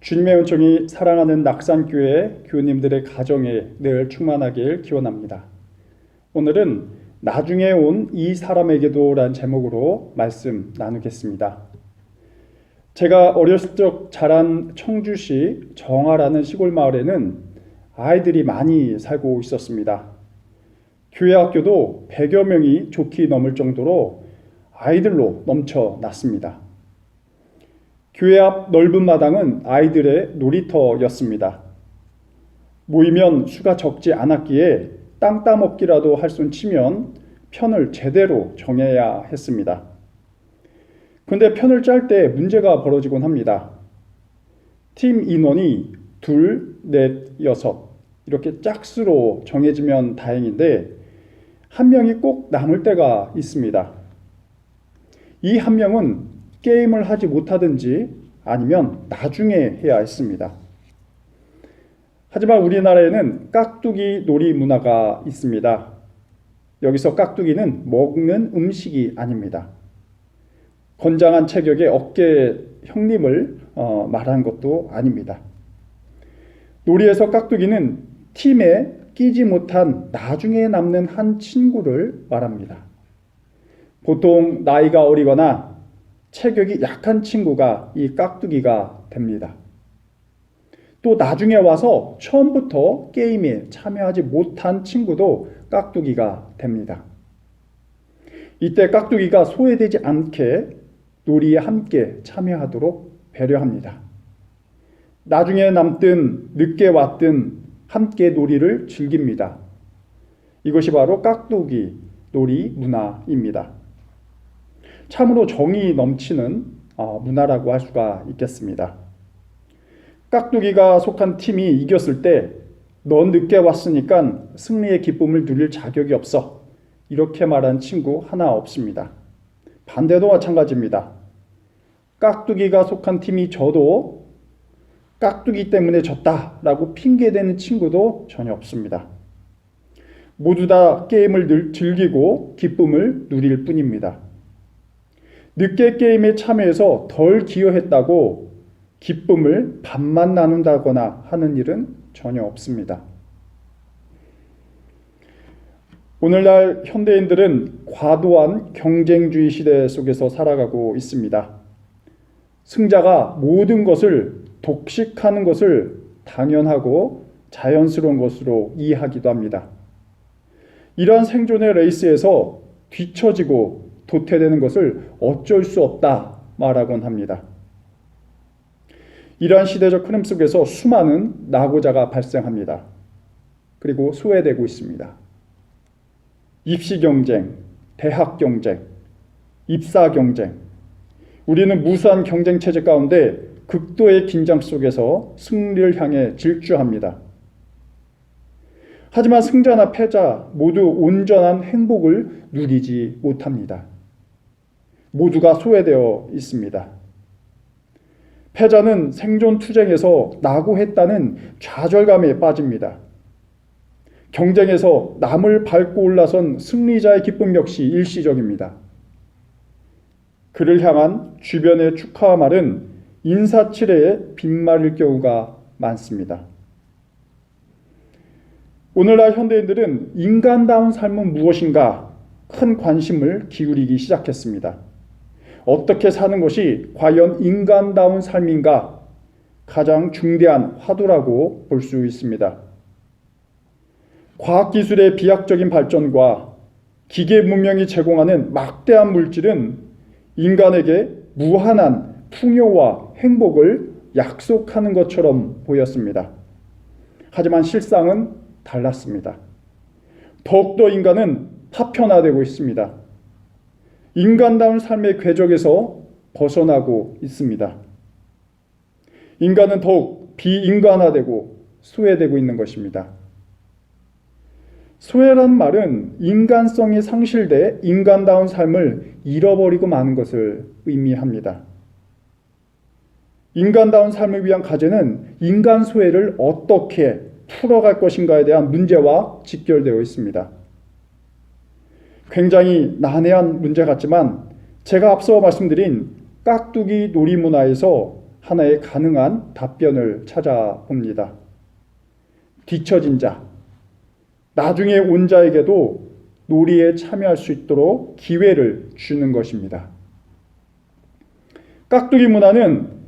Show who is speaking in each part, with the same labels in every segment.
Speaker 1: 주님의 은총이 사랑하는 낙산교회 교우님들의 가정에 늘 충만하길 기원합니다. 오늘은 나중에 온 이 사람에게도 란 제목으로 말씀 나누겠습니다. 제가 어렸을 적 자란 청주시 정화라는 시골 마을에는 아이들이 많이 살고 있었습니다. 교회 학교도 100여 명이 좋게 넘을 정도로 아이들로 넘쳐났습니다. 교회 앞 넓은 마당은 아이들의 놀이터였습니다. 모이면 수가 적지 않았기에 땅 따먹기라도 할 손 치면 편을 제대로 정해야 했습니다. 근데 편을 짤 때 문제가 벌어지곤 합니다. 팀 인원이 둘, 넷, 여섯 이렇게 짝수로 정해지면 다행인데 한 명이 꼭 남을 때가 있습니다. 이 한 명은 게임을 하지 못하든지 아니면 나중에 해야 했습니다. 하지만 우리나라에는 깍두기 놀이 문화가 있습니다. 여기서 깍두기는 먹는 음식이 아닙니다. 건장한 체격의 어깨 형님을 어, 말한 것도 아닙니다. 놀이에서 깍두기는 팀에 끼지 못한 나중에 남는 한 친구를 말합니다. 보통 나이가 어리거나 체격이 약한 친구가 이 깍두기가 됩니다. 또 나중에 와서 처음부터 게임에 참여하지 못한 친구도 깍두기가 됩니다. 이때 깍두기가 소외되지 않게 놀이에 함께 참여하도록 배려합니다. 나중에 남든 늦게 왔든 함께 놀이를 즐깁니다. 이것이 바로 깍두기 놀이 문화입니다. 참으로 정이 넘치는 어, 문화라고 할 수가 있겠습니다. 깍두기가 속한 팀이 이겼을 때 넌 늦게 왔으니까 승리의 기쁨을 누릴 자격이 없어. 이렇게 말한 친구 하나 없습니다. 반대도 마찬가지입니다. 깍두기가 속한 팀이 져도 깍두기 때문에 졌다라고 핑계대는 친구도 전혀 없습니다. 모두 다 게임을 즐기고 기쁨을 누릴 뿐입니다. 늦게 게임에 참여해서 덜 기여했다고 기쁨을 반만 나눈다거나 하는 일은 전혀 없습니다. 오늘날 현대인들은 과도한 경쟁주의 시대 속에서 살아가고 있습니다. 승자가 모든 것을 독식하는 것을 당연하고 자연스러운 것으로 이해하기도 합니다. 이러한 생존의 레이스에서 뒤처지고 도태되는 것을 어쩔 수 없다 말하곤 합니다. 이러한 시대적 흐름 속에서 수많은 낙오자가 발생합니다. 그리고 소외되고 있습니다. 입시 경쟁, 대학 경쟁, 입사 경쟁. 우리는 무수한 경쟁 체제 가운데 극도의 긴장 속에서 승리를 향해 질주합니다. 하지만 승자나 패자 모두 온전한 행복을 누리지 못합니다. 모두가 소외되어 있습니다. 패자는 생존 투쟁에서 낙오했다는 좌절감에 빠집니다. 경쟁에서 남을 밟고 올라선 승리자의 기쁨 역시 일시적입니다. 그를 향한 주변의 축하와 말은 인사치레에 빗말일 경우가 많습니다. 오늘날 현대인들은 인간다운 삶은 무엇인가 큰 관심을 기울이기 시작했습니다. 어떻게 사는 것이 과연 인간다운 삶인가 가장 중대한 화두라고 볼 수 있습니다. 과학기술의 비약적인 발전과 기계 문명이 제공하는 막대한 물질은 인간에게 무한한 풍요와 행복을 약속하는 것처럼 보였습니다. 하지만 실상은 달랐습니다. 더욱더 인간은 파편화되고 있습니다. 인간다운 삶의 궤적에서 벗어나고 있습니다. 인간은 더욱 비인간화되고 소외되고 있는 것입니다. 소외란 말은 인간성이 상실돼 인간다운 삶을 잃어버리고 마는 것을 의미합니다. 인간다운 삶을 위한 과제는 인간 소외를 어떻게 풀어갈 것인가에 대한 문제와 직결되어 있습니다. 굉장히 난해한 문제 같지만 제가 앞서 말씀드린 깍두기 놀이 문화에서 하나의 가능한 답변을 찾아봅니다. 뒤처진 자, 나중에 온 자에게도 놀이에 참여할 수 있도록 기회를 주는 것입니다. 깍두기 문화는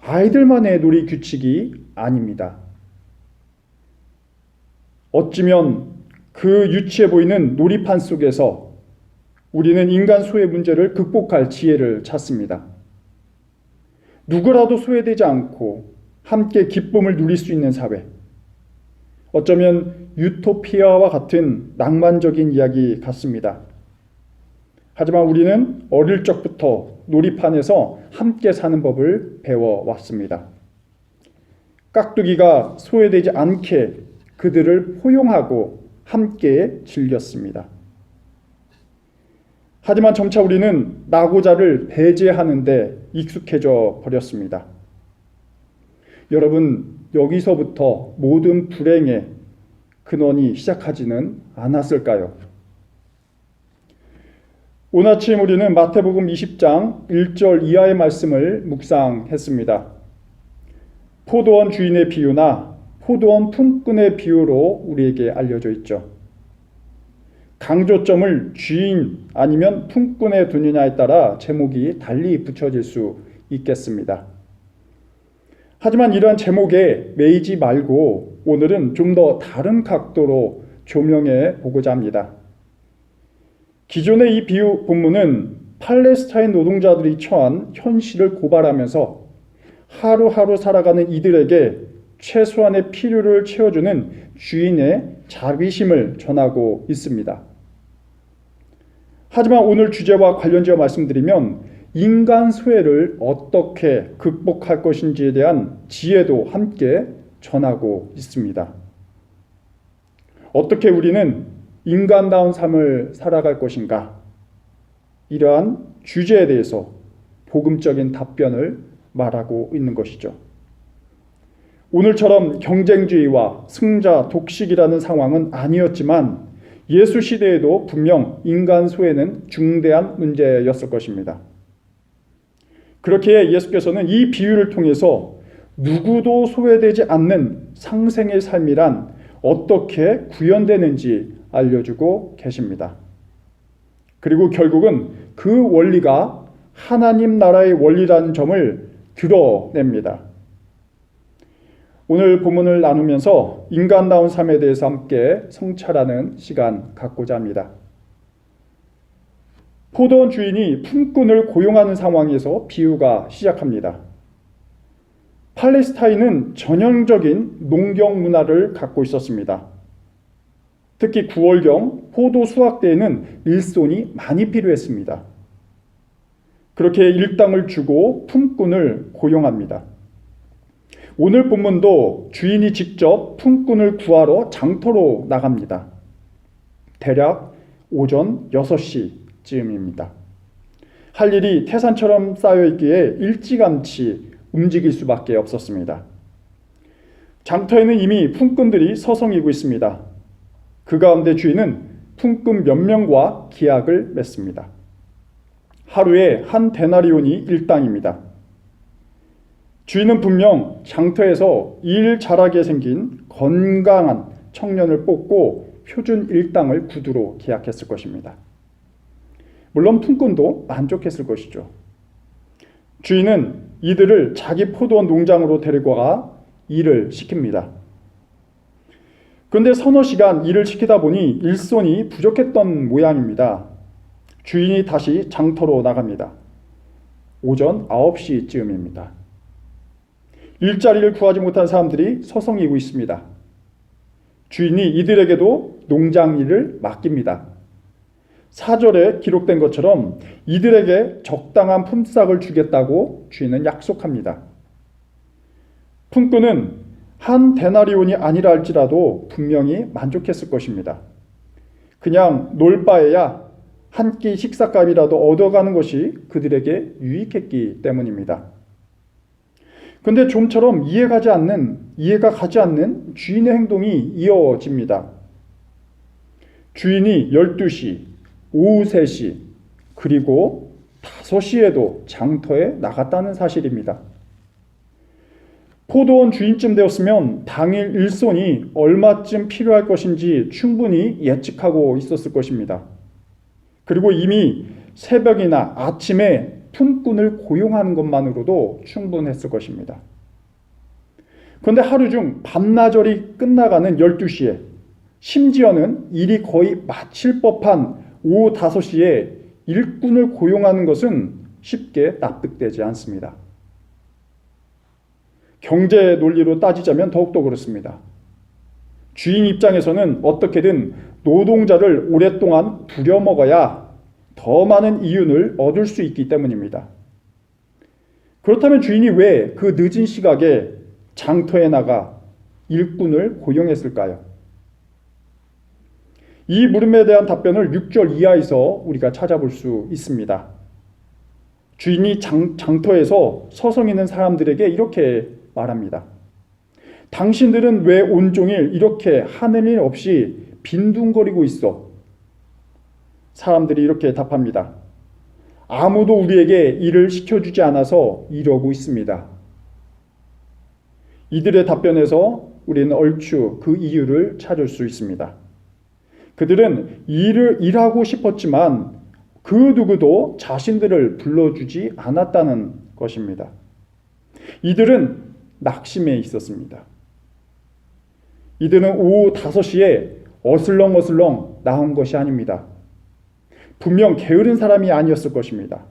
Speaker 1: 아이들만의 놀이 규칙이 아닙니다. 어찌면 그 유치해 보이는 놀이판 속에서 우리는 인간 소외 문제를 극복할 지혜를 찾습니다. 누구라도 소외되지 않고 함께 기쁨을 누릴 수 있는 사회. 어쩌면 유토피아와 같은 낭만적인 이야기 같습니다. 하지만 우리는 어릴 적부터 놀이판에서 함께 사는 법을 배워왔습니다. 깍두기가 소외되지 않게 그들을 포용하고 함께 즐겼습니다. 하지만 점차 우리는 나고자를 배제하는데 익숙해져 버렸습니다. 여러분, 여기서부터 모든 불행의 근원이 시작하지는 않았을까요? 오늘 아침 우리는 마태복음 20장 1절 이하의 말씀을 묵상했습니다. 포도원 주인의 비유나 포도원 품꾼의 비유로 우리에게 알려져 있죠. 강조점을 주인 아니면 품꾼에 두느냐에 따라 제목이 달리 붙여질 수 있겠습니다. 하지만 이러한 제목에 매이지 말고 오늘은 좀 더 다른 각도로 조명해 보고자 합니다. 기존의 이 비유 본문은 팔레스타인 노동자들이 처한 현실을 고발하면서 하루하루 살아가는 이들에게 최소한의 필요를 채워주는 주인의 자비심을 전하고 있습니다. 하지만 오늘 주제와 관련지어 말씀드리면 인간 소외를 어떻게 극복할 것인지에 대한 지혜도 함께 전하고 있습니다. 어떻게 우리는 인간다운 삶을 살아갈 것인가? 이러한 주제에 대해서 복음적인 답변을 말하고 있는 것이죠. 오늘처럼 경쟁주의와 승자 독식이라는 상황은 아니었지만 예수 시대에도 분명 인간 소외는 중대한 문제였을 것입니다. 그렇게 예수께서는 이 비유를 통해서 누구도 소외되지 않는 상생의 삶이란 어떻게 구현되는지 알려주고 계십니다. 그리고 결국은 그 원리가 하나님 나라의 원리라는 점을 드러냅니다. 오늘 본문을 나누면서 인간다운 삶에 대해서 함께 성찰하는 시간 갖고자 합니다. 포도원 주인이 품꾼을 고용하는 상황에서 비유가 시작합니다. 팔레스타인은 전형적인 농경 문화를 갖고 있었습니다. 특히 9월경 포도 수확 때에는 일손이 많이 필요했습니다. 그렇게 일당을 주고 품꾼을 고용합니다. 오늘 본문도 주인이 직접 품꾼을 구하러 장터로 나갑니다. 대략 오전 6시쯤입니다. 할 일이 태산처럼 쌓여 있기에 일찌감치 움직일 수밖에 없었습니다. 장터에는 이미 품꾼들이 서성이고 있습니다. 그 가운데 주인은 품꾼 몇 명과 계약을 맺습니다. 하루에 한 데나리온이 일당입니다. 주인은 분명 장터에서 일 잘하게 생긴 건강한 청년을 뽑고 표준 일당을 구두로 계약했을 것입니다. 물론 품꾼도 만족했을 것이죠. 주인은 이들을 자기 포도원 농장으로 데리고 가 일을 시킵니다. 그런데 서너 시간 일을 시키다 보니 일손이 부족했던 모양입니다. 주인이 다시 장터로 나갑니다. 오전 9시쯤입니다. 일자리를 구하지 못한 사람들이 서성이고 있습니다. 주인이 이들에게도 농장 일을 맡깁니다. 사절에 기록된 것처럼 이들에게 적당한 품삯을 주겠다고 주인은 약속합니다. 품꾼은 한 데나리온이 아니라 할지라도 분명히 만족했을 것입니다. 그냥 놀 바에야 한 끼 식사값이라도 얻어가는 것이 그들에게 유익했기 때문입니다. 근데 좀처럼 이해가지 않는, 이해가 가지 않는 주인의 행동이 이어집니다. 주인이 12시, 오후 3시, 그리고 5시에도 장터에 나갔다는 사실입니다. 포도원 주인쯤 되었으면 당일 일손이 얼마쯤 필요할 것인지 충분히 예측하고 있었을 것입니다. 그리고 이미 새벽이나 아침에 품꾼을 고용하는 것만으로도 충분했을 것입니다. 그런데 하루 중 밤나절이 끝나가는 12시에 심지어는 일이 거의 마칠 법한 오후 5시에 일꾼을 고용하는 것은 쉽게 납득되지 않습니다. 경제 논리로 따지자면 더욱더 그렇습니다. 주인 입장에서는 어떻게든 노동자를 오랫동안 부려먹어야 더 많은 이윤을 얻을 수 있기 때문입니다. 그렇다면 주인이 왜 그 늦은 시각에 장터에 나가 일꾼을 고용했을까요? 이 물음에 대한 답변을 6절 이하에서 우리가 찾아볼 수 있습니다. 주인이 장, 장터에서 서성이는 사람들에게 이렇게 말합니다. 당신들은 왜 온종일 이렇게 하는 일 없이 빈둥거리고 있어? 사람들이 이렇게 답합니다. 아무도 우리에게 일을 시켜주지 않아서 이러고 있습니다. 이들의 답변에서 우리는 얼추 그 이유를 찾을 수 있습니다. 그들은 일을 일하고 싶었지만 그 누구도 자신들을 불러주지 않았다는 것입니다. 이들은 낙심해 있었습니다. 이들은 오후 5시에 어슬렁어슬렁 나온 것이 아닙니다. 분명 게으른 사람이 아니었을 것입니다.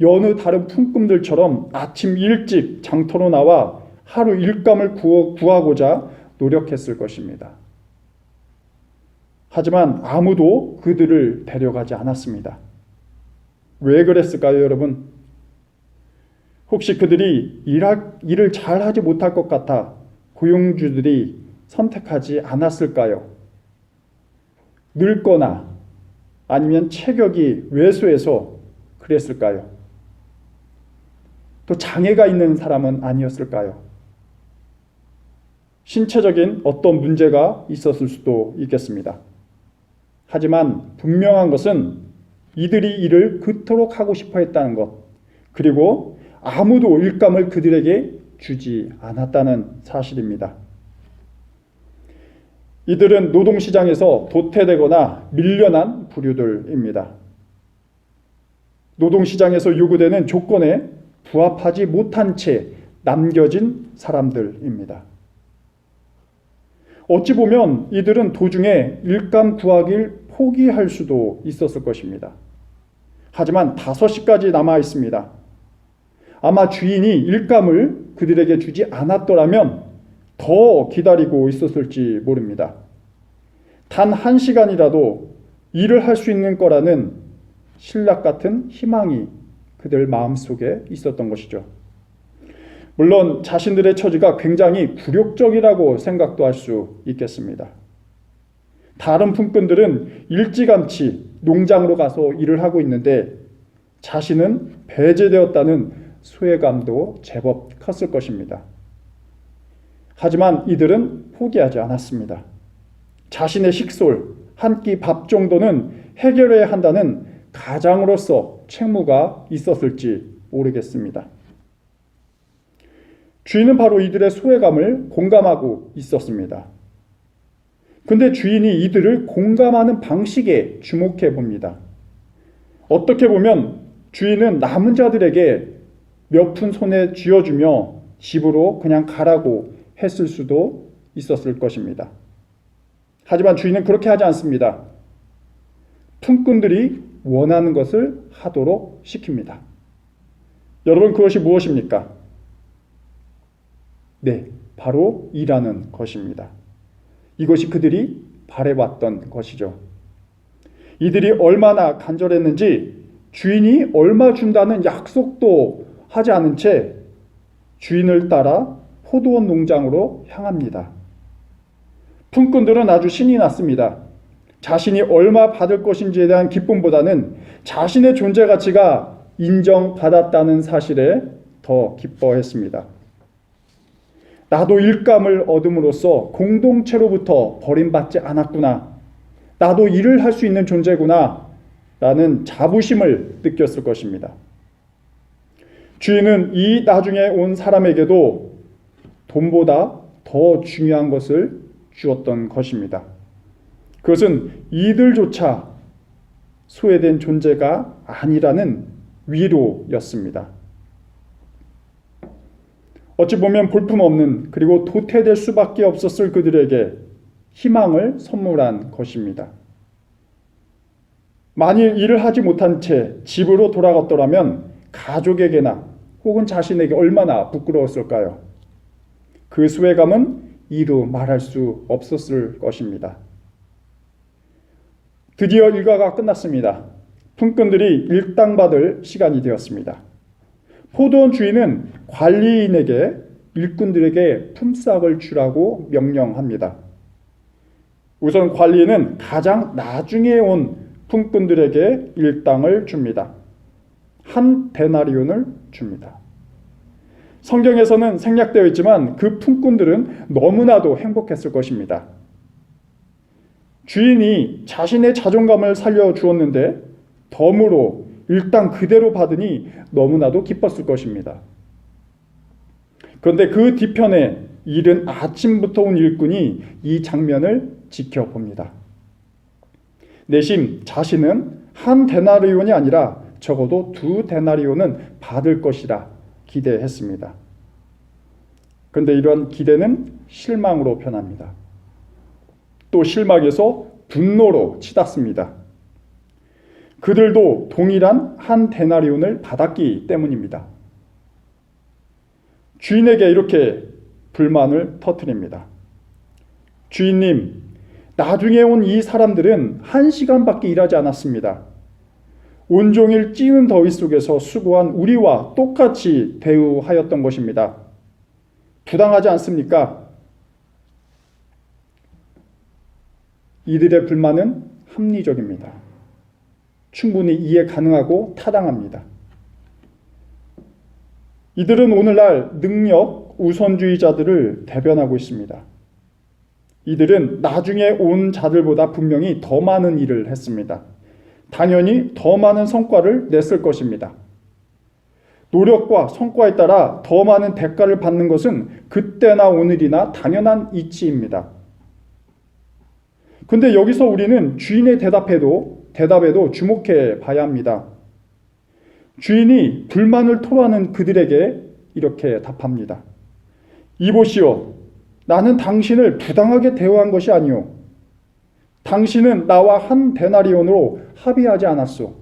Speaker 1: 여느 다른 품꾼들처럼 아침 일찍 장터로 나와 하루 일감을 구하고자 노력했을 것입니다. 하지만 아무도 그들을 데려가지 않았습니다. 왜 그랬을까요, 여러분? 혹시 그들이 일할, 일을 잘 하지 못할 것 같아 고용주들이 선택하지 않았을까요? 늙거나 아니면 체격이 왜소해서 그랬을까요? 또 장애가 있는 사람은 아니었을까요? 신체적인 어떤 문제가 있었을 수도 있겠습니다. 하지만 분명한 것은 이들이 일을 그토록 하고 싶어 했다는 것, 그리고 아무도 일감을 그들에게 주지 않았다는 사실입니다. 이들은 노동시장에서 도태되거나 밀려난 부류들입니다. 노동시장에서 요구되는 조건에 부합하지 못한 채 남겨진 사람들입니다. 어찌 보면 이들은 도중에 일감 구하길 포기할 수도 있었을 것입니다. 하지만 5시까지 남아 있습니다. 아마 주인이 일감을 그들에게 주지 않았더라면 더 기다리고 있었을지 모릅니다. 단 한 시간이라도 일을 할 수 있는 거라는 신락 같은 희망이 그들 마음속에 있었던 것이죠. 물론 자신들의 처지가 굉장히 굴욕적이라고 생각도 할 수 있겠습니다. 다른 품꾼들은 일찌감치 농장으로 가서 일을 하고 있는데 자신은 배제되었다는 소외감도 제법 컸을 것입니다. 하지만 이들은 포기하지 않았습니다. 자신의 식솔, 한 끼 밥 정도는 해결해야 한다는 가장으로서 책무가 있었을지 모르겠습니다. 주인은 바로 이들의 소외감을 공감하고 있었습니다. 근데 주인이 이들을 공감하는 방식에 주목해 봅니다. 어떻게 보면 주인은 남은 자들에게 몇 푼 손에 쥐어주며 집으로 그냥 가라고 했을 수도 있었을 것입니다. 하지만 주인은 그렇게 하지 않습니다. 품꾼들이 원하는 것을 하도록 시킵니다. 여러분 그것이 무엇입니까? 네, 바로 일하는 것입니다. 이것이 그들이 바래왔던 것이죠. 이들이 얼마나 간절했는지 주인이 얼마 준다는 약속도 하지 않은 채 주인을 따라 포도원 농장으로 향합니다. 품꾼들은 아주 신이 났습니다. 자신이 얼마 받을 것인지에 대한 기쁨보다는 자신의 존재 가치가 인정받았다는 사실에 더 기뻐했습니다. 나도 일감을 얻음으로써 공동체로부터 버림받지 않았구나. 나도 일을 할 수 있는 존재구나. 라는 자부심을 느꼈을 것입니다. 주인은 이 나중에 온 사람에게도 돈보다 더 중요한 것을 주었던 것입니다. 그것은 이들조차 소외된 존재가 아니라는 위로였습니다. 어찌 보면 볼품없는 그리고 도태될 수밖에 없었을 그들에게 희망을 선물한 것입니다. 만일 일을 하지 못한 채 집으로 돌아갔더라면 가족에게나 혹은 자신에게 얼마나 부끄러웠을까요? 그 수혜감은 이루 말할 수 없었을 것입니다. 드디어 일과가 끝났습니다. 품꾼들이 일당받을 시간이 되었습니다. 포도원 주인은 관리인에게 일꾼들에게 품삯을 주라고 명령합니다. 우선 관리인은 가장 나중에 온 품꾼들에게 일당을 줍니다. 한 데나리온을 줍니다. 성경에서는 생략되어 있지만 그 품꾼들은 너무나도 행복했을 것입니다. 주인이 자신의 자존감을 살려 주었는데 덤으로 일당 그대로 받으니 너무나도 기뻤을 것입니다. 그런데 그 뒤편에 이른 아침부터 온 일꾼이 이 장면을 지켜봅니다. 내심 자신은 한 데나리온이 아니라 적어도 두 데나리온은 받을 것이라 기대했습니다. 그런데 이런 기대는 실망으로 변합니다. 또 실망해서 분노로 치닫습니다. 그들도 동일한 한 데나리온을 받았기 때문입니다. 주인에게 이렇게 불만을 터뜨립니다. 주인님, 나중에 온 이 사람들은 한 시간밖에 일하지 않았습니다. 온종일 찌는 더위 속에서 수고한 우리와 똑같이 대우하였던 것입니다. 부당하지 않습니까? 이들의 불만은 합리적입니다. 충분히 이해 가능하고 타당합니다. 이들은 오늘날 능력 우선주의자들을 대변하고 있습니다. 이들은 나중에 온 자들보다 분명히 더 많은 일을 했습니다. 당연히 더 많은 성과를 냈을 것입니다. 노력과 성과에 따라 더 많은 대가를 받는 것은 그때나 오늘이나 당연한 이치입니다. 근데 여기서 우리는 주인의 대답에도 대답에도 주목해 봐야 합니다. 주인이 불만을 토로하는 그들에게 이렇게 답합니다. 이보시오, 나는 당신을 부당하게 대우한 것이 아니오. 당신은 나와 한 데나리온으로 합의하지 않았소.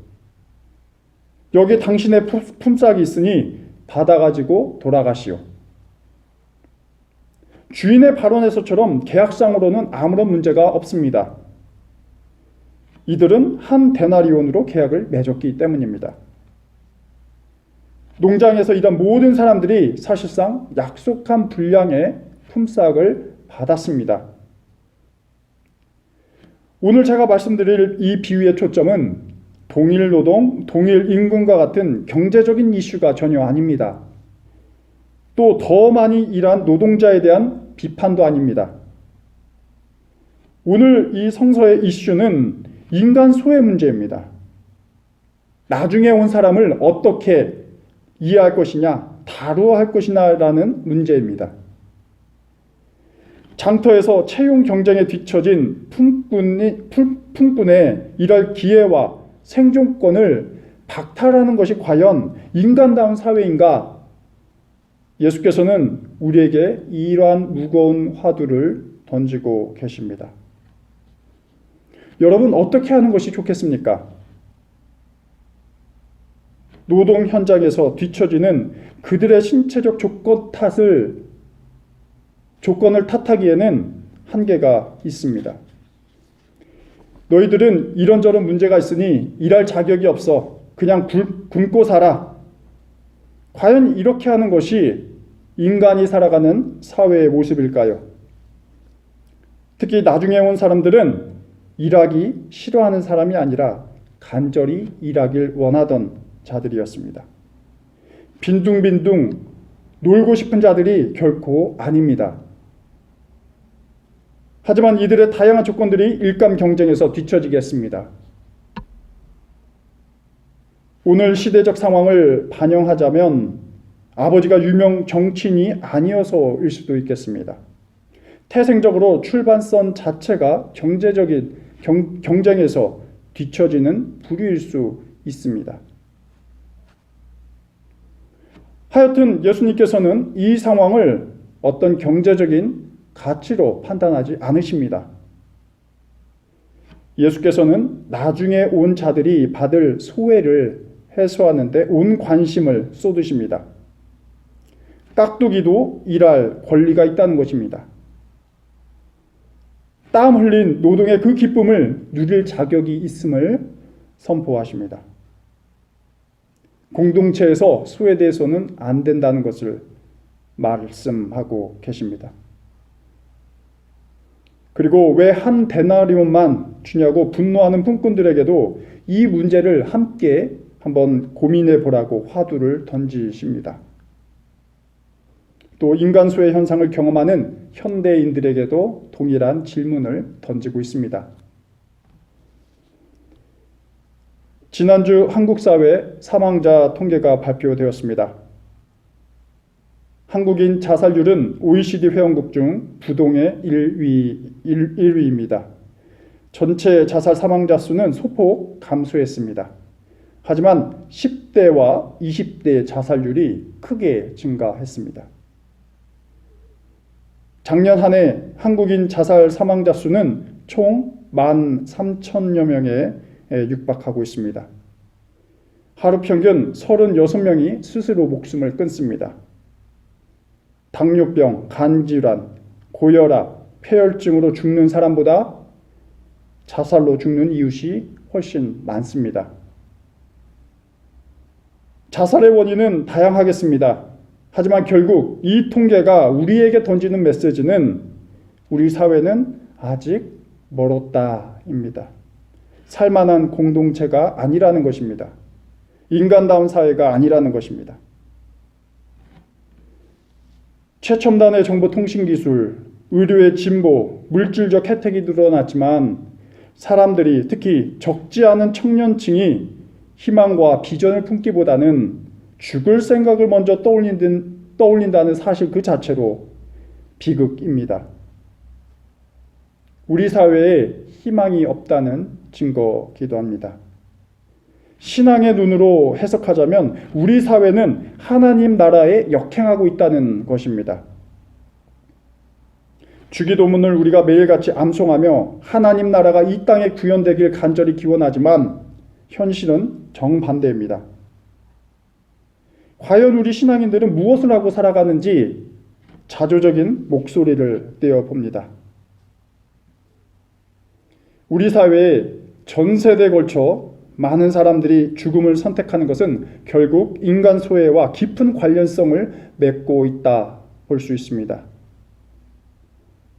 Speaker 1: 여기 당신의 품삯이 있으니 받아가지고 돌아가시오. 주인의 발언에서처럼 계약상으로는 아무런 문제가 없습니다. 이들은 한 데나리온으로 계약을 맺었기 때문입니다. 농장에서 일한 모든 사람들이 사실상 약속한 분량의 품삯을 받았습니다. 오늘 제가 말씀드릴 이 비유의 초점은 동일 노동, 동일 임금과 같은 경제적인 이슈가 전혀 아닙니다. 또 더 많이 일한 노동자에 대한 비판도 아닙니다. 오늘 이 성서의 이슈는 인간 소외 문제입니다. 나중에 온 사람을 어떻게 이해할 것이냐, 다루어 할 것이냐라는 문제입니다. 장터에서 채용 경쟁에 뒤처진 품꾼이, 품꾼의 일할 기회와 생존권을 박탈하는 것이 과연 인간다운 사회인가? 예수께서는 우리에게 이러한 무거운 화두를 던지고 계십니다. 여러분 어떻게 하는 것이 좋겠습니까? 노동 현장에서 뒤처지는 그들의 신체적 조건 탓을 조건을 탓하기에는 한계가 있습니다. 너희들은 이런저런 문제가 있으니 일할 자격이 없어. 그냥 굶, 굶고 살아. 과연 이렇게 하는 것이 인간이 살아가는 사회의 모습일까요? 특히 나중에 온 사람들은 일하기 싫어하는 사람이 아니라 간절히 일하길 원하던 자들이었습니다. 빈둥빈둥 놀고 싶은 자들이 결코 아닙니다. 하지만 이들의 다양한 조건들이 일감 경쟁에서 뒤처지겠습니다. 오늘 시대적 상황을 반영하자면 아버지가 유명 정치인이 아니어서일 수도 있겠습니다. 태생적으로 출발선 자체가 경제적인 경, 경쟁에서 뒤처지는 부류일 수 있습니다. 하여튼 예수님께서는 이 상황을 어떤 경제적인 가치로 판단하지 않으십니다. 예수께서는 나중에 온 자들이 받을 소외를 해소하는데 온 관심을 쏟으십니다. 깍두기도 일할 권리가 있다는 것입니다. 땀 흘린 노동의 그 기쁨을 누릴 자격이 있음을 선포하십니다. 공동체에서 소외돼서는 안 된다는 것을 말씀하고 계십니다. 그리고 왜 한 데나리온만 주냐고 분노하는 품꾼들에게도 이 문제를 함께 한번 고민해 보라고 화두를 던지십니다. 또 인간 소외 현상을 경험하는 현대인들에게도 동일한 질문을 던지고 있습니다. 지난주 한국 사회 사망자 통계가 발표되었습니다. 한국인 자살률은 OECD 회원국 중 부동의 1위, 1, 1위입니다. 전체 자살 사망자 수는 소폭 감소했습니다. 하지만 10대와 20대 자살률이 크게 증가했습니다. 작년 한 해 한국인 자살 사망자 수는 총 13,000여 명에 육박하고 있습니다. 하루 평균 36명이 스스로 목숨을 끊습니다. 당뇨병, 간질환, 고혈압, 폐혈증으로 죽는 사람보다 자살로 죽는 이웃이 훨씬 많습니다. 자살의 원인은 다양하겠습니다. 하지만 결국 이 통계가 우리에게 던지는 메시지는 우리 사회는 아직 멀었다입니다. 살만한 공동체가 아니라는 것입니다. 인간다운 사회가 아니라는 것입니다. 최첨단의 정보통신기술, 의료의 진보, 물질적 혜택이 늘어났지만 사람들이 특히 적지 않은 청년층이 희망과 비전을 품기보다는 죽을 생각을 먼저 떠올린, 떠올린다는 사실 그 자체로 비극입니다. 우리 사회에 희망이 없다는 증거기도 합니다. 신앙의 눈으로 해석하자면 우리 사회는 하나님 나라에 역행하고 있다는 것입니다. 주기도문을 우리가 매일같이 암송하며 하나님 나라가 이 땅에 구현되길 간절히 기원하지만 현실은 정반대입니다. 과연 우리 신앙인들은 무엇을 하고 살아가는지 자조적인 목소리를 떼어 봅니다. 우리 사회에 전 세대에 걸쳐 많은 사람들이 죽음을 선택하는 것은 결국 인간 소외와 깊은 관련성을 맺고 있다 볼 수 있습니다.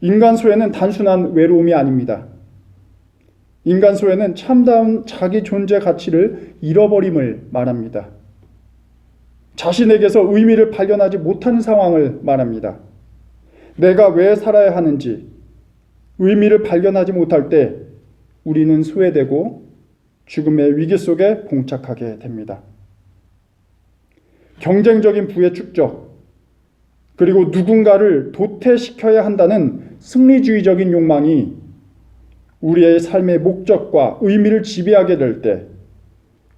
Speaker 1: 인간 소외는 단순한 외로움이 아닙니다. 인간 소외는 참다운 자기 존재 가치를 잃어버림을 말합니다. 자신에게서 의미를 발견하지 못하는 상황을 말합니다. 내가 왜 살아야 하는지 의미를 발견하지 못할 때 우리는 소외되고 죽음의 위기 속에 봉착하게 됩니다. 경쟁적인 부의 축적, 그리고 누군가를 도태시켜야 한다는 승리주의적인 욕망이 우리의 삶의 목적과 의미를 지배하게 될 때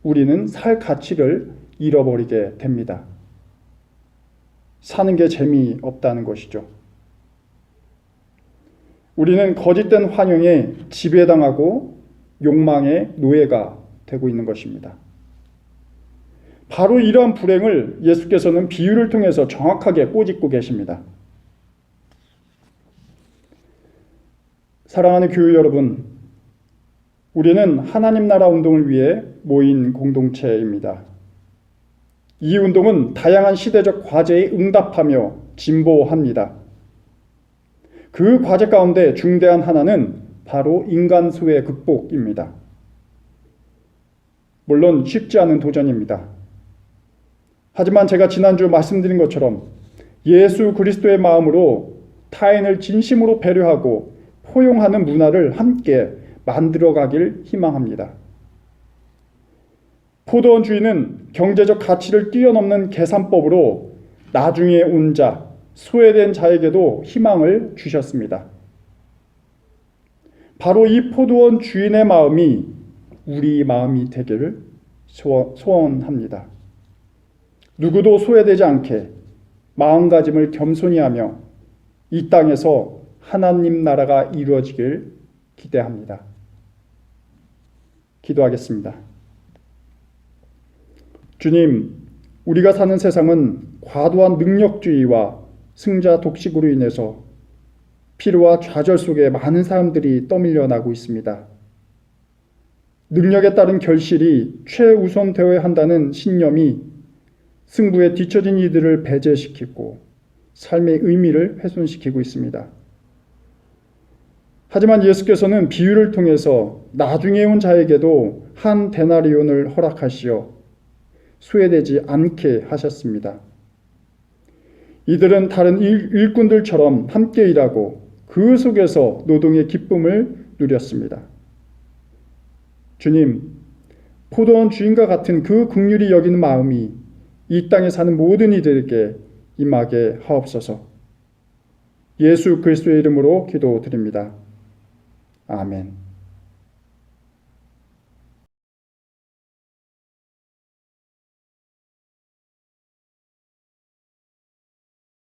Speaker 1: 우리는 살 가치를 잃어버리게 됩니다. 사는 게 재미없다는 것이죠. 우리는 거짓된 환영에 지배당하고 욕망의 노예가 되고 있는 것입니다. 바로 이러한 불행을 예수께서는 비유를 통해서 정확하게 꼬집고 계십니다. 사랑하는 교회 여러분, 우리는 하나님 나라 운동을 위해 모인 공동체입니다. 이 운동은 다양한 시대적 과제에 응답하며 진보합니다. 그 과제 가운데 중대한 하나는 바로 인간 소외 극복입니다. 물론 쉽지 않은 도전입니다. 하지만 제가 지난주 말씀드린 것처럼 예수 그리스도의 마음으로 타인을 진심으로 배려하고 포용하는 문화를 함께 만들어 가길 희망합니다. 포도원 주인은 경제적 가치를 뛰어넘는 계산법으로 나중에 온 자, 소외된 자에게도 희망을 주셨습니다. 바로 이 포도원 주인의 마음이 우리 마음이 되기를 소원합니다. 누구도 소외되지 않게 마음가짐을 겸손히 하며 이 땅에서 하나님 나라가 이루어지길 기대합니다. 기도하겠습니다. 주님, 우리가 사는 세상은 과도한 능력주의와 승자 독식으로 인해서 피로와 좌절 속에 많은 사람들이 떠밀려 나고 있습니다. 능력에 따른 결실이 최우선되어야 한다는 신념이 승부에 뒤처진 이들을 배제시키고 삶의 의미를 훼손시키고 있습니다. 하지만 예수께서는 비유를 통해서 나중에 온 자에게도 한 데나리온을 허락하시어 소외되지 않게 하셨습니다. 이들은 다른 일, 군들처럼 함께 일하고 그 속에서 노동의 기쁨을 누렸습니다. 주님, 포도원 주인과 같은 그 극률이 여기는 마음이 이 땅에 사는 모든 이들에게 임하게 하옵소서. 예수 그리스도의 이름으로 기도드립니다. 아멘.